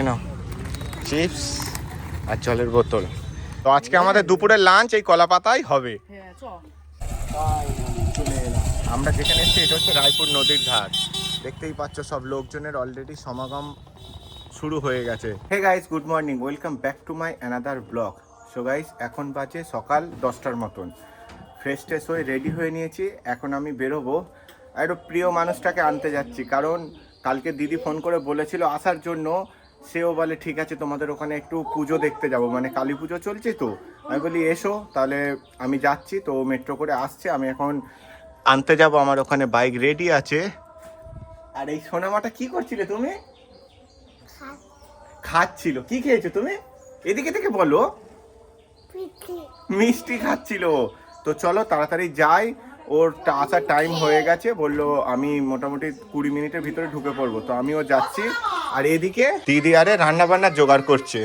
এনো চিপস আর জলের বোতল। তো আজকে আমাদের দুপুরের লাঞ্চ এই কলা পাতাই হবে। হ্যাঁ আমরা যেখানে এসেছি এটা হচ্ছে রায়পুর নদীর ধার দেখতেই পাচ্ছ সব লোকজনের অলরেডি সমাগম শুরু হয়ে গেছে। Hey guys good morning welcome back to my another blog so guys এখন বাজে সকাল দশটার মতন। ফ্রেশ ট্রেশ হয়ে রেডি হয়ে নিয়েছি। এখন আমি বেরোবো। আর একটু প্রিয় মানুষটাকে আনতে যাচ্ছি। কারণ কালকে দিদি ফোন করে বলেছিল আসার জন্য। সেও বলে, ঠিক আছে, তোমাদের ওখানে একটু পুজো দেখতে যাব। মানে কালী পুজো চলছে তো। আমি বলি, এসো, তাহলে আমি যাচ্ছি। তো মেট্রো করে আসছে। আমি এখন আনতে যাব, আমার ওখানে বাইক রেডি আছে। আর এই সোনামাটা কি করছিলে তুমি? খাচ্ছিল। কি খেয়েছো তুমি? এদিকে থেকে বলো। মিষ্টি খাচ্ছিল। তো চলো, তাড়াতাড়ি যাই। ওর আসার টাইম হয়ে গেছে। বলল, আমি মোটামুটি কুড়ি মিনিটের ভিতরে ঢুকে পড়ব। তো আমিও যাচ্ছি। আর এদিকে? দিদি আরে রান্না বান্না জোগাড় করছে।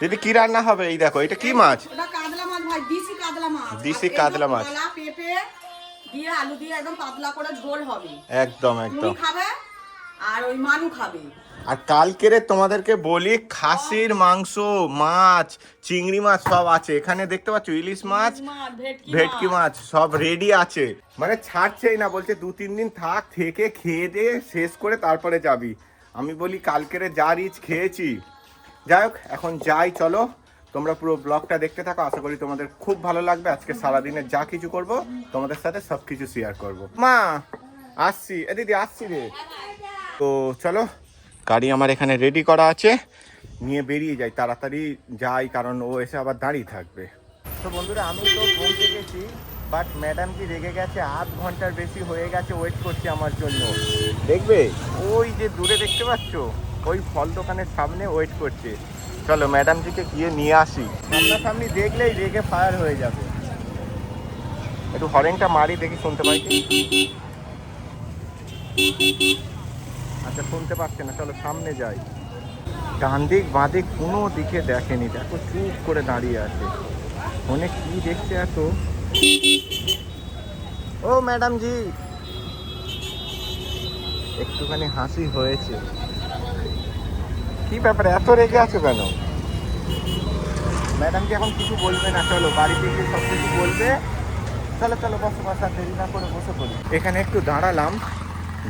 দিদি কি রান্না হবে? এই দেখো এটা কি মাছ? ওটা কাতলা মাছ ভাই দিশি কাতলা মাছ। পেঁপে দিয়ে আলু দিয়ে একদম পাতলা করে ঝোল হবে। একদম একদম। খাবে আর ওই মানু খাবে। আর কালকেরে তোমাদেরকে বলি খাসির মাংস মাছ চিংড়ি মাছ সব আছে। এখানে দেখতে পাচ্ছ ইলিশ মাছ মাছ ভেটকি ভেটকি মাছ। সব রেডি আছে। মানে ছাড়ছেই না বলছে দু তিন দিন থাক থেকে খেয়ে দিয়ে শেষ করে তারপরে যাবি। আমি বলি কালকেরে যা রিচ খেয়েছি। যাই হোক, এখন যাই, চলো। তোমরা পুরো ব্লগটা দেখতে থাকো, আশা করি তোমাদের খুব ভালো লাগবে। আজকে সারাদিনে যা কিছু করব, তোমাদের সাথে সব কিছু শেয়ার করব। মা, আসছি। এ দিদি, আসছি রে। তো চলো, গাড়ি আমার এখানে রেডি করা আছে। নিয়ে বেরিয়ে যাই, তাড়াতাড়ি যাই, কারণ ও এসে আবার দাঁড়িয়ে থাকবে। তো বন্ধুরা, আমি তো পৌঁছে গেছি বাট ম্যাডাম কি রেগে গেছে? আধ ঘণ্টার বেশি হয়ে গেছে ওয়েট করছে আমার জন্য। দেখবে? ওই যে দূরে দেখতে পাচ্ছ? ওই ফল দোকানের সামনে ওয়েট করছে। চলো ম্যাডামজিকে গিয়ে নিয়ে আসি। সামনাসামনি দেখলেই রেগে ফায়ার হয়ে যাবে। একটু হরেনটা মারি দেখি শুনতে পাই আচ্ছা শুনতে পাচ্ছে না। চলো সামনে যাই। ডান দিক বাঁ কোনো দিকে দেখেনি। দেখো চুপ করে দাঁড়িয়ে আছে। ফোনে কি দেখছে এত? ও ম্যাডাম জি। একটুখানি হাসি হয়েছে। কি ব্যাপারে? এত রেগে আছো কেন? ম্যাডাম কি এখন কিছু বলবে না চলো। বাড়িতে গিয়ে সব কিছু বলবে। চলো চলো বসো বসা দেরি না করে বসে পড়ি। এখানে একটু দাঁড়ালাম।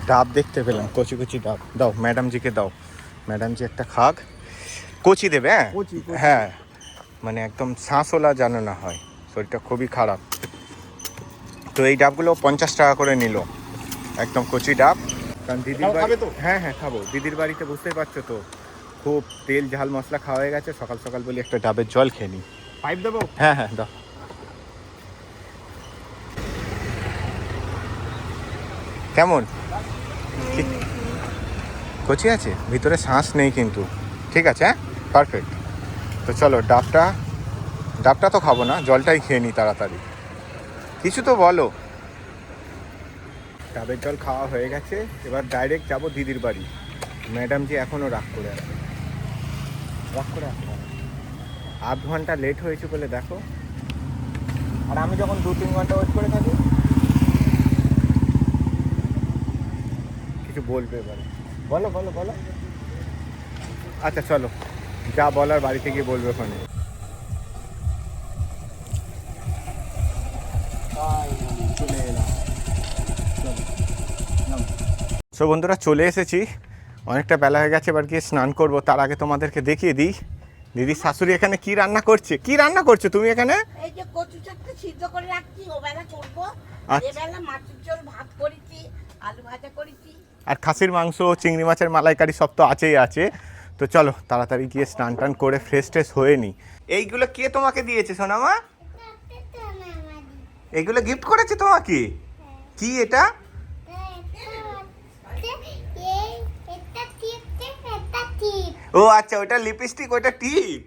ডাব দেখতে পেলাম কচি কচি ডাব। দাও ম্যাডাম জিকে দাও। ম্যাডাম জি একটা খাক। কচি দেবে হ্যাঁ। হ্যাঁ। মানে একদম শ্বাসওলা যেন না হয়। শরীরটা খুবই খারাপ। তো এই ডাবগুলো পঞ্চাশ টাকা করে নিল। একদম কচি ডাব। কারণ দিদির বাড়ি তো? হ্যাঁ হ্যাঁ খাব। দিদির বাড়িতে বুঝতেই পারছ তো খুব তেল ঝাল মশলা খাওয়া হয়ে গেছে। সকাল সকাল বলি একটা ডাবের জল খেয়ে নিই পাইপ দেবো? হ্যাঁ হ্যাঁ দাও। কেমন? কচি আছে? ভিতরে শ্বাস নেই কিন্তু। ঠিক আছে হ্যাঁ? পারফেক্ট। তো চলো ডাবটা ডাবটা তো খাব না, জলটাই খেয়ে নিই তাড়াতাড়ি। কিছু তো বলো। ডাবের জল খাওয়া হয়ে গেছে, এবার ডাইরেক্ট যাব দিদির বাড়ি। ম্যাডাম যে এখনও রাগ করে আছে। রাগ করে আছে আধ ঘণ্টা লেট হয়েছে বলে দেখো। আর আমি যখন দু তিন ঘণ্টা ওয়েট করে থাকি, কিছু বলবে এবারে। বলো বলো বলো। আচ্ছা চলো। যা বলার বাড়িতে গিয়ে বলবে ওখানে। সো বন্ধুরা চলে এসেছি। অনেকটা বেলা হয়ে গেছে এবার গিয়ে স্নান করব। তার আগে তোমাদেরকে দেখিয়ে দিই দিদি শাশুড়ি এখানে কি রান্না করছে? কি রান্না করছ তুমি এখানে? এই যে কচু চাকরি সিদ্ধ করে রাখছি ওবেলা করব আচ্ছা। এবেলা মাছের ঝোল ভাত করেছি আলু ভাজা করেছি। আর খাসির মাংস চিংড়ি মাছের মালাইকারি সব তো আছেই আছে। তো চলো তাড়াতাড়ি গিয়ে স্নান টান করে ফ্রেশ ট্রেশ হয়ে নি। এইগুলো কে তোমাকে দিয়েছে সোনামা? এইগুলো গিফট করেছে তোমাকে? কি এটা? ও আচ্ছা ওটা লিপস্টিক ওটা টিপ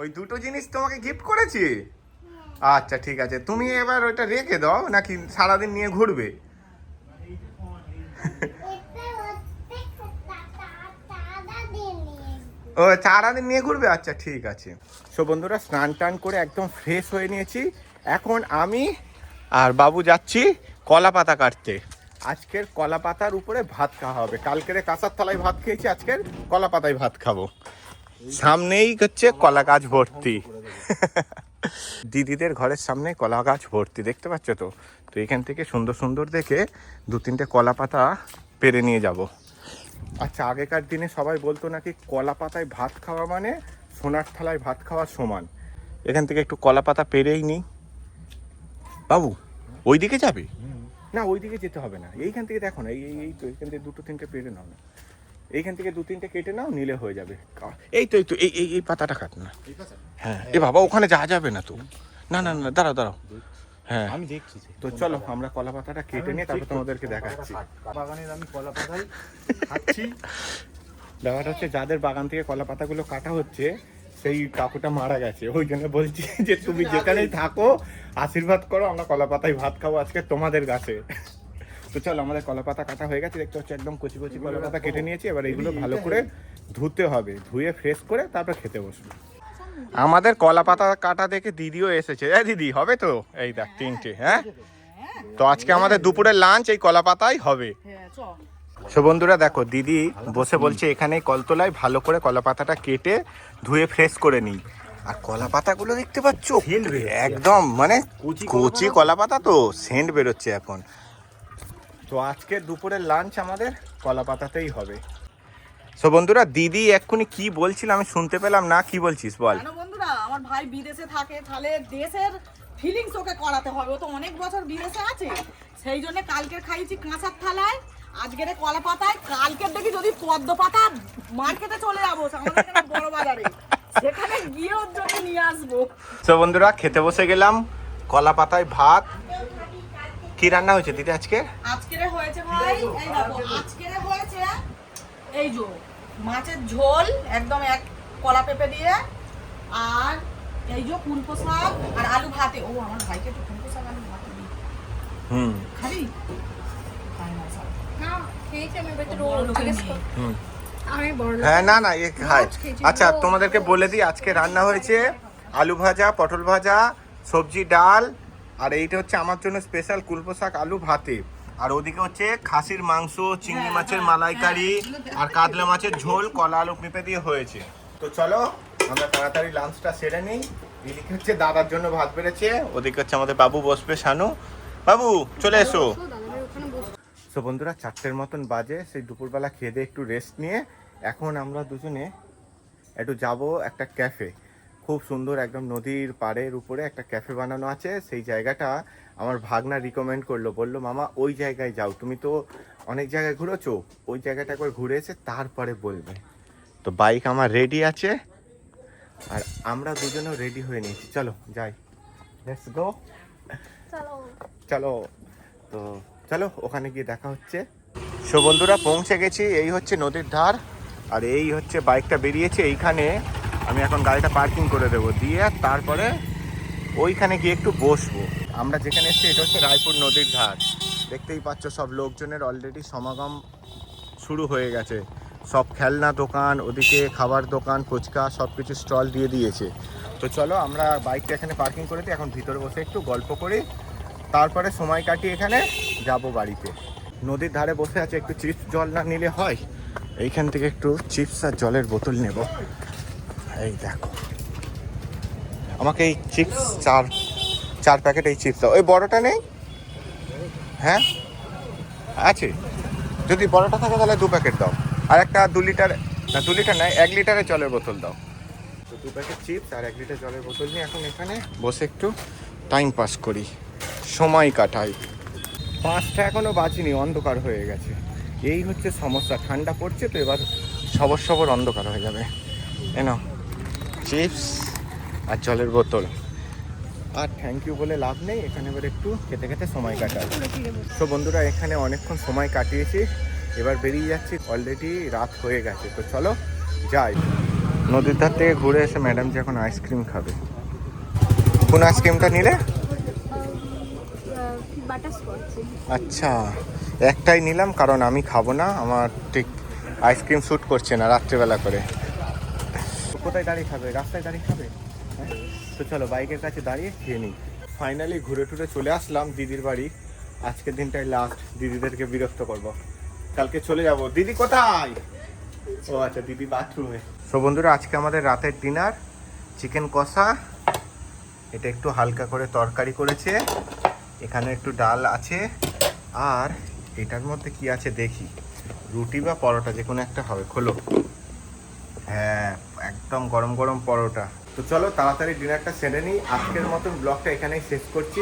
ওই দুটো জিনিস তোমাকে গিফট করেছি? আচ্ছা ঠিক আছে। তুমি এবার ওইটা রেখে দাও, নাকি সারাদিন নিয়ে ঘুরবে? ও, সারাদিন নিয়ে ঘুরবে? আচ্ছা ঠিক আছে। সো বন্ধুরা, স্নান টান করে একদম ফ্রেশ হয়ে নিয়েছি। এখন আমি আর বাবু যাচ্ছি কলা পাতা কাটতে। আজকের কলা পাতার উপরে ভাত খাওয়া হবে। কালকের কাঁচার থালায় ভাত খেয়েছি, আজকের কলা পাতায় ভাত খাব। সামনেই হচ্ছে কলা গাছ ভর্তি। দিদিদের ঘরের সামনে কলা গাছ ভর্তি, দেখতে পাচ্ছ তো? তো এখান থেকে সুন্দর সুন্দর দেখে দু তিনটে কলা পাতা পেরে নিয়ে যাব। আচ্ছা আগেকার দিনে সবাই বলতো নাকি কলা পাতায় ভাত খাওয়া মানে সোনার থালায় ভাত খাওয়া সমান। এখান থেকে একটু কলা পাতা পেরেই নিই বাবু ওই দিকে যাবে না ওই দিকে যেতে হবে না। এইখান থেকে দেখো না এই এই- তো এইখান থেকে দুটো তিনটে পেরে নাও না। এইখান থেকে দু তিনটে কেটে নাও নিলে হয়ে যাবে। এই তো এই তো এই এই এই পাতাটা কাট না। হ্যাঁ এ বাবা ওখানে যাওয়া যাবে না তো। না না না দাঁড়াও দাঁড়াও। হ্যাঁ। আমি দেখছি। তো চলো আমরা কলা পাতাটা কেটে নিয়ে তারপর তোমাদেরকে দেখাচ্ছি। বাগানের আমি কলা পাতাই খাচ্ছি। ব্যাপারটা হচ্ছে যাদের বাগান থেকে কলা পাতাগুলো কাটা হচ্ছে সেই কাকুটা মারা গেছে। ওই জন্য বলছি যে তুমি যেখানেই থাকো আশীর্বাদ করো আমরা কলা পাতায় ভাত খাব আজকে তোমাদের গাছে। তো চলো আমাদের কলা পাতা কাটা হয়ে গেছে দেখতে হচ্ছে একদম কচি কচি কলা পাতা কেটে নিয়েছি এবার এইগুলো ভালো করে ধুতে হবে ধুয়ে ফ্রেশ করে তারপর খেতে বসবো। আমাদের কলা পাতা কাটা দেখে দিদিও এসেছে। হ্যাঁ দিদি হবে তো? এই দেখ তিনটে হ্যাঁ তো আজকে আমাদের দুপুরের লাঞ্চ এই কলা পাতাই হবে। হ্যাঁ সো বন্ধুরা দেখো দিদি বসে বলছে এখানে কলতলায় ভালো করে কলা পাতাটা কেটে ধুয়ে ফ্রেশ করে নিই। আর কলা পাতাগুলো দেখতে পাচ্ছ? একদম মানে কচি কলা পাতা তো সেন্ট বেরোচ্ছে এখন। তো আজকে দুপুরের লাঞ্চ আমাদের কলা পাতাতেই হবে। সো বন্ধুরা দিদি এক্ষুনি কি বলছিল আমি শুনতে পেলাম না কি বলছিস বল? বন্ধুরা আমার ভাই বিদেশে থাকে তাহলে দেশের ফিলিংস ওকে করাতে হবে। ও তো অনেক বছর বিদেশে আছে। সেই জন্য কালকে খাইছি কাঁচার থালায় আজকের কলা পাতায় কালকের দেখি যদি পদ্ম পাতা মার্কেটে চলে যাব আমাদের বড় বাজারে। সেখানে গিয়ে ওর জন্য নিয়ে আসব। সো বন্ধুরা খেতে বসে গেলাম। কলা পাতায় ভাত। কি রান্না হয়েছে দিদি আজকে? আজকের হয়েছে ভাই এই দেখো আজকের হয়েছে এই যে মাছের ঝোল একদম এক কলা পেঁপে দিয়ে আর এই যে কুলপো শাক আর আলু ভাতে। ও আমার ভাইকে একটু কুলপো শাক আলু ভাতে দিই। হুম। খাবি? হ্যাঁ না না এ খায়। আচ্ছা তোমাদেরকে বলে দিই আজকে রান্না হয়েছে আলু ভাজা পটল ভাজা সবজি ডাল আর এইটা হচ্ছে আমার জন্য স্পেশাল কুলপো শাক আলু ভাতে। আর ওদিকে হচ্ছে খাসির মাংস চিংড়ি মাছের মালাইকারি আর কাতলা মাছের ঝোল কলা আলু পেঁপে দিয়ে হয়েছে। তো চলো আমরা তাড়াতাড়ি লাঞ্চটা সেরে নিই। এদিকে হচ্ছে দাদার জন্য ভাত বেড়েছে ওদিকে হচ্ছে আমাদের বাবু বসবে শানু। বাবু চলে এসো বসো, দাদাভাই ওখানে বসো। সো বন্ধুরা চারটের মতন বাজে সেই দুপুরবেলা খেয়ে দিয়ে একটু রেস্ট নিয়ে এখন আমরা দুজনে একটু যাব একটা ক্যাফে খুব সুন্দর একদম নদীর পাড়ের উপরে একটা ক্যাফে বানানো আছে সেই জায়গাটা আমার ভাগনা রিকমেন্ড করল। বলল মামা ওই জায়গায় যাও তুমি তো অনেক জায়গায় ঘুরেছো ওই জায়গাটা একবার ঘুরে এসে তারপরে বলবে। তো বাইক আমার রেডি আছে আর আমরা দুজনেও রেডি হয়ে নিয়েছি। চলো যাই। লেটস গো চলো। তো চলো, ওখানে গিয়ে দেখা হচ্ছে। সো বন্ধুরা, পৌঁছে গেছি। এই হচ্ছে নদীর ধার, আর এই হচ্ছে বাইকটা বেরিয়েছে। এইখানে আমি এখন গাড়িটা পার্কিং করে দেবো। দিয়ে তারপরে ওইখানে গিয়ে একটু বসবো। আমরা যেখানে এসেছি, এটা হচ্ছে রায়পুর নদীর ধার। দেখতেই পাচ্ছ, সব লোকজনের অলরেডি সমাগম শুরু হয়ে গেছে। সব খেলনা দোকান, ওদিকে খাবার দোকান, ফুচকা সব কিছু স্টল দিয়ে দিয়েছে। তো চলো, আমরা বাইকটা এখানে পার্কিং করে দিই। এখন ভিতরে বসে একটু গল্প করি। তারপরে সময় কাটিয়ে এখানে যাব বাড়িতে। নদীর ধারে বসে আছে, একটু চিপস জল না নিলে হয়? এইখান থেকে একটু চিপস আর জলের বোতল নেব। এই দেখো। আমাকে এই চিপস চার চার প্যাকেট এই চিপস ওই বড়টা নেই? হ্যাঁ? আছে। যদি বড়টা থাকে তাহলে দু প্যাকেট দাও। আর একটা দু লিটার, না, দু লিটার নয়, এক লিটারের জলের বোতল দাও। তো দু প্যাকেট চিপস আর এক লিটার জলের বোতল নিয়ে এখন এখানে বসে একটু টাইম পাস করি। সময় কাটাই। পাঁচটা এখনও বাঁচিনি অন্ধকার হয়ে গেছে। এই হচ্ছে সমস্যা, ঠান্ডা পড়ছে তো এবার সবর সবর অন্ধকার হয়ে যাবে। এনো চিপস আর জলের বোতল। আর থ্যাংক ইউ বলে লাভ নেই, এখানে এবার একটু খেতে খেতে সময় কাটাই তো বন্ধুরা, এখানে অনেকক্ষণ সময় কাটিয়েছি, এবার বেরিয়ে যাচ্ছি অলরেডি রাত হয়ে গেছে। তো চলো, যাই। নদীর ধার থেকে ঘুরে এসে ম্যাডাম যে এখন আইসক্রিম খাবে। কোন আইসক্রিমটা নিলে? আচ্ছা একটাই নিলাম কারণ আমি খাব না, আমার ঠিক আইসক্রিম শ্যুট করছে না রাত্রেবেলা করে। কোথায় দাঁড়িয়ে খাবে? রাস্তায় দাঁড়িয়ে খাবে? হ্যাঁ তো চলো বাইকের কাছে দাঁড়িয়ে খেয়ে নিই। ফাইনালি ঘুরে টুরে চলে আসলাম দিদির বাড়ি। আজকের দিনটাই লাস্ট দিদিদেরকে বিরক্ত করব। কালকে চলে যাব। দিদি কোথায়? ও আচ্ছা দিদি বাথরুমে তো বন্ধুরা, আজকে আমাদের রাতের ডিনার চিকেন কষা। এটা একটু হালকা করে তরকারি করেছে। এখানে একটু ডাল আছে, আর এটার মধ্যে কি আছে দেখি। রুটি বা পরোটা, যে কোনো একটা হবে, খোলো। হ্যাঁ একদম গরম গরম পরোটা। তো চলো, তাড়াতাড়ি ডিনারটা সেরে নিই। আজকের মতন ব্লগটা এখানেই শেষ করছি।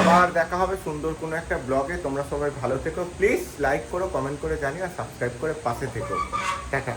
আবার দেখা হবে সুন্দর কোনো একটা ব্লগে। তোমরা সবাই ভালো থেকো। প্লিজ লাইক করো, কমেন্ট করে জানিও, আর সাবস্ক্রাইব করে পাশে থেকো। টাটা।